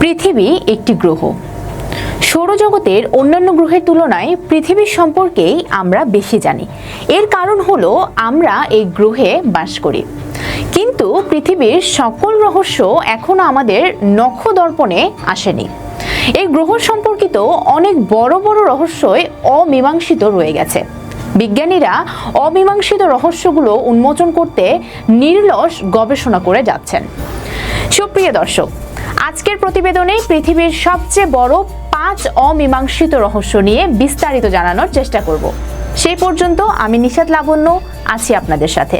পৃথিবী একটি গ্রহ। সৌরজগতের অন্যান্য গ্রহের তুলনায় পৃথিবীর সম্পর্কেই আমরা বেশি জানি। এর কারণ হলো আমরা এই গ্রহে বাস করি। কিন্তু পৃথিবীর সকল রহস্য এখনও আমাদের নখদর্পণে আসেনি। এই গ্রহ সম্পর্কিত অনেক বড় বড় রহস্যই অমীমাংসিত রয়ে গেছে। বিজ্ঞানীরা অমীমাংসিত রহস্যগুলো উন্মোচন করতে নির্লস গবেষণা করে যাচ্ছেন। সুপ্রিয় দর্শক আজকের প্রতিবেদনে পৃথিবীর সবচেয়ে বড় পাঁচ অমীমাংসিত রহস্য নিয়ে বিস্তারিত জানানোর চেষ্টা করব। সেই পর্যন্ত আমি নিষাদ লাবণ্য, আছি আপনাদের সাথে।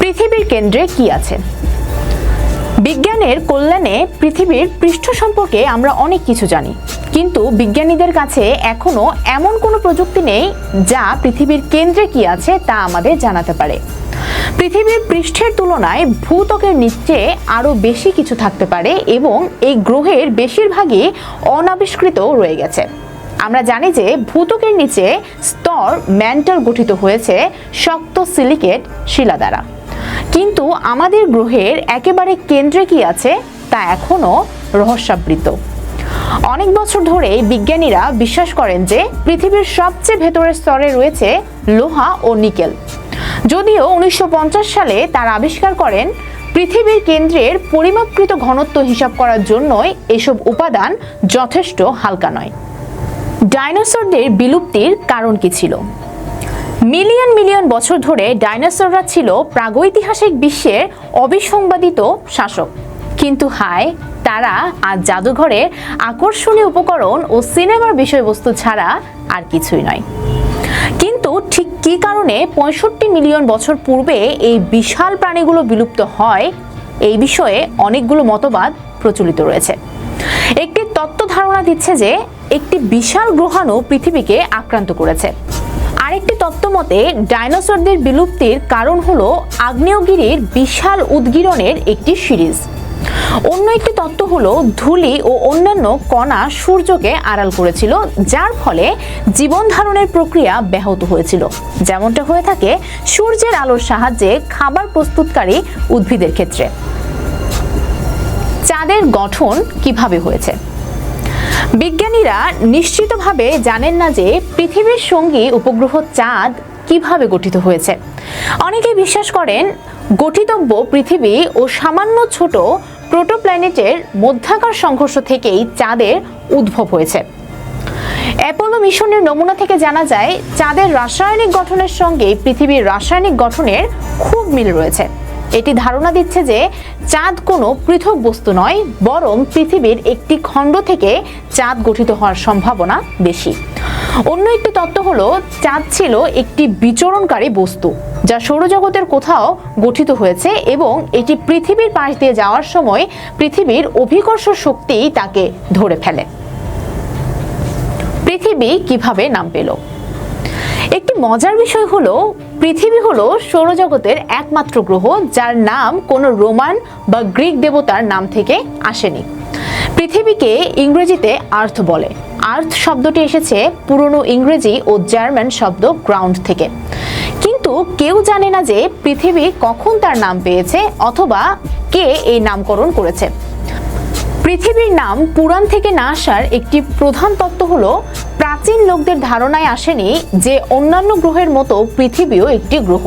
পৃথিবীর কেন্দ্রে কি আছে? বিজ্ঞানের কল্যাণে পৃথিবীর পৃষ্ঠ সম্পর্কে আমরা অনেক কিছু জানি, কিন্তু বিজ্ঞানীদের কাছে এখনও এমন কোনো প্রযুক্তি নেই যা পৃথিবীর কেন্দ্রে কি আছে তা আমাদের জানাতে পারে। পৃথিবীর পৃষ্ঠের তুলনায় ভূত্বকের নিচে আরও বেশি কিছু থাকতে পারে এবং এই গ্রহের বেশিরভাগই অনাবিষ্কৃত রয়ে গেছে। আমরা জানি যে ভূত্বকের নিচে স্তর ম্যান্টাল গঠিত হয়েছে শক্ত সিলিকেট শিলা দ্বারা। কিন্তু আমাদের গ্রহের একেবারে কেন্দ্রে কি আছে তা এখনও রহস্যাবৃত। অনেক বছর ধরে বিজ্ঞানীরা বিশ্বাস করেন যে পৃথিবীর সবচেয়ে ভেতরের স্তরে রয়েছে লোহা ও নিকেল। যদিও উনিশশো পঞ্চাশ সালে তারা আবিষ্কার করেন পৃথিবীর কেন্দ্রের পরিমাপকৃত ঘনত্ব হিসাব করার জন্যই এসব উপাদান যথেষ্ট হালকা নয়। ডাইনোসরদের বিলুপ্তির কারণ কি ছিল? মিলিয়ন মিলিয়ন বছর ধরে ডাইনোসররা ছিল প্রাগৈতিহাসিক বিশ্বের অবিসংবাদিত শাসক। কিন্তু হায়, তারা আজ জাদুঘরের আকর্ষণীয় উপকরণ ও সিনেমার বিষয়বস্তু ছাড়া আর কিছুই নয়। কিন্তু ঠিক কী কারণে পঁয়ষট্টি মিলিয়ন বছর পূর্বে এই বিশাল প্রাণীগুলো বিলুপ্ত হয়, এই বিষয়ে অনেকগুলো মতবাদ প্রচলিত রয়েছে। একটি তত্ত্ব ধারণা দিচ্ছে যে একটি বিশাল গ্রহাণু পৃথিবীকে আক্রান্ত করেছে। আরেকটি তত্ত্ব মতে, ডাইনোসরদের বিলুপ্তির কারণ হলো আগ্নেয়গিরির বিশাল উদ্গীরণের একটি সিরিজ। অন্য একটি তত্ত্ব হলো, ধূলি ও অন্যান্য কণা সূর্যকে আড়াল করেছিল, যার ফলে জীবন ধারণের প্রক্রিয়া ব্যাহত হয়েছিল। যেমনটা হয়ে থাকে, সূর্যের আলোর সাহায্যে খাবার প্রস্তুতকারী উদ্ভিদের ক্ষেত্রে। চাঁদের গঠন কীভাবে হয়েছে? বিজ্ঞানীরা নিশ্চিতভাবে জানেন না যে পৃথিবীর সঙ্গী উপগ্রহ চাঁদ কীভাবে গঠিত হয়েছে। অনেকে বিশ্বাস করেন, গঠিতব্য পৃথিবী ও সামান্য ছোট প্রোটোপ্ল্যানেটের মধ্যাকার সংঘর্ষ থেকেই চাঁদের উদ্ভব হয়েছে। অ্যাপোলো মিশনের নমুনা থেকে জানা যায়, চাঁদের রাসায়নিক গঠনের সঙ্গে পৃথিবীর রাসায়নিক গঠনের খুব মিল রয়েছে। এটি ধারণা দিচ্ছে যে চাঁদ কোনো পৃথক বস্তু নয়, বরং পৃথিবীর একটি খণ্ড থেকে চাঁদ গঠিত হওয়ার সম্ভাবনা বেশি। অন্য একটি তত্ত্ব হলো, চাঁদ ছিল একটি বিচরণকারী বস্তু, যা সৌরজগতের কোথাও গঠিত হয়েছে এবং এটি পৃথিবীর পাশ দিয়ে যাওয়ার সময় পৃথিবীর অভিকর্ষ শক্তি তাকে ধরে ফেলে। পৃথিবী কীভাবে নাম পেল? একটি মজার বিষয় হলো, পৃথিবী হলো সৌরজগতের একমাত্র গ্রহ, যার নাম কোনো রোমান বা গ্রিক দেবতার নাম থেকে আসেনি। পৃথিবীকে ইংরেজিতে আর্থ বলে। আর্থ শব্দটি এসেছে পুরনো ইংরেজি ও জার্মান শব্দ গ্রাউন্ড থেকে। কিন্তু কেউ জানে না যে পৃথিবী কখন তার নাম পেয়েছে অথবা কে এই নামকরণ করেছে। পৃথিবীর নাম পুরাণ থেকে না আসার একটি প্রধান তত্ত্ব হল, প্রাচীন লোকদের ধারণায় আসেনি যে অন্যান্য গ্রহের মতো পৃথিবীও একটি গ্রহ।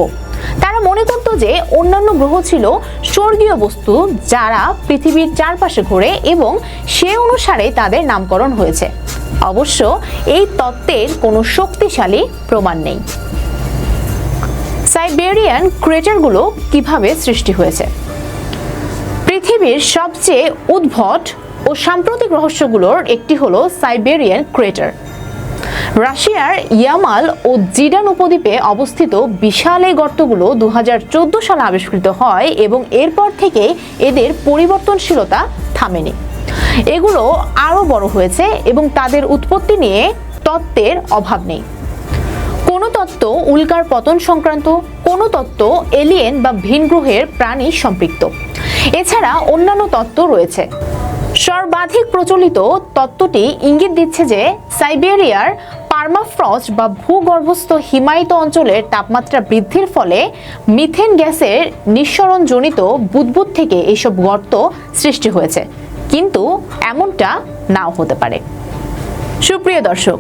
তারা মনে করত যে অন্যান্য গ্রহ ছিল স্বর্গীয় বস্তু যারা পৃথিবীর চারপাশে ঘোরে এবং সে অনুসারে তাদের নামকরণ হয়েছে। অবশ্য এই তত্ত্বের কোনো শক্তিশালী প্রমাণ নেই। সাইবেরিয়ান ক্রেটারগুলো কীভাবে সৃষ্টি হয়েছে? পৃথিবীর সবচেয়ে উদ্ভট ও সাম্প্রতিক রহস্যগুলোর একটি হলো সাইবেরিয়ান ক্রেটার। রাশিয়ার ইয়ামাল ও জিডান উপদ্বীপে অবস্থিত বিশাল এই গর্তগুলো দুহাজার চোদ্দ সালে আবিষ্কৃত হয় এবং এরপর থেকে এদের পরিবর্তনশীলতা থামেনি। এগুলো আরও বড় হয়েছে এবং তাদের উৎপত্তি নিয়ে তত্ত্বের অভাব নেই। কোনো তত্ত্ব উল্কার পতন সংক্রান্ত, কোনো তত্ত্ব এলিয়েন বা ভিন গ্রহের প্রাণী সম্পৃক্ত। এছাড়া অন্যান্য তত্ত্ব রয়েছে। সর্বাধিক প্রচলিত তত্ত্বটি ইঙ্গিত দিচ্ছে যে সাইবেরিয়ার পার্মাফ্রস্ট বা ভূগর্ভস্থ হিমায়িত অঞ্চলের তাপমাত্রা বৃদ্ধির ফলে মিথেন গ্যাসের নিঃসরণজনিত বুদবুদ থেকে এইসব গর্ত সৃষ্টি হয়েছে। কিন্তু এমনটা নাও হতে পারে। সুপ্রিয় দর্শক,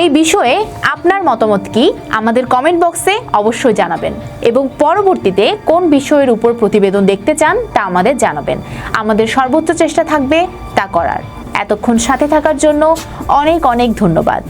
এই বিষয়ে আপনার মতামত কি? আমাদের কমেন্ট বক্সে অবশ্যই জানাবেন। এবং পরবর্তীতে কোন বিষয়ের উপর প্রতিবেদন দেখতে চান তা আমাদের জানাবেন। আমাদের সর্বোচ্চ চেষ্টা থাকবে তা করার। এতক্ষণ সাথে থাকার জন্য অনেক অনেক ধন্যবাদ।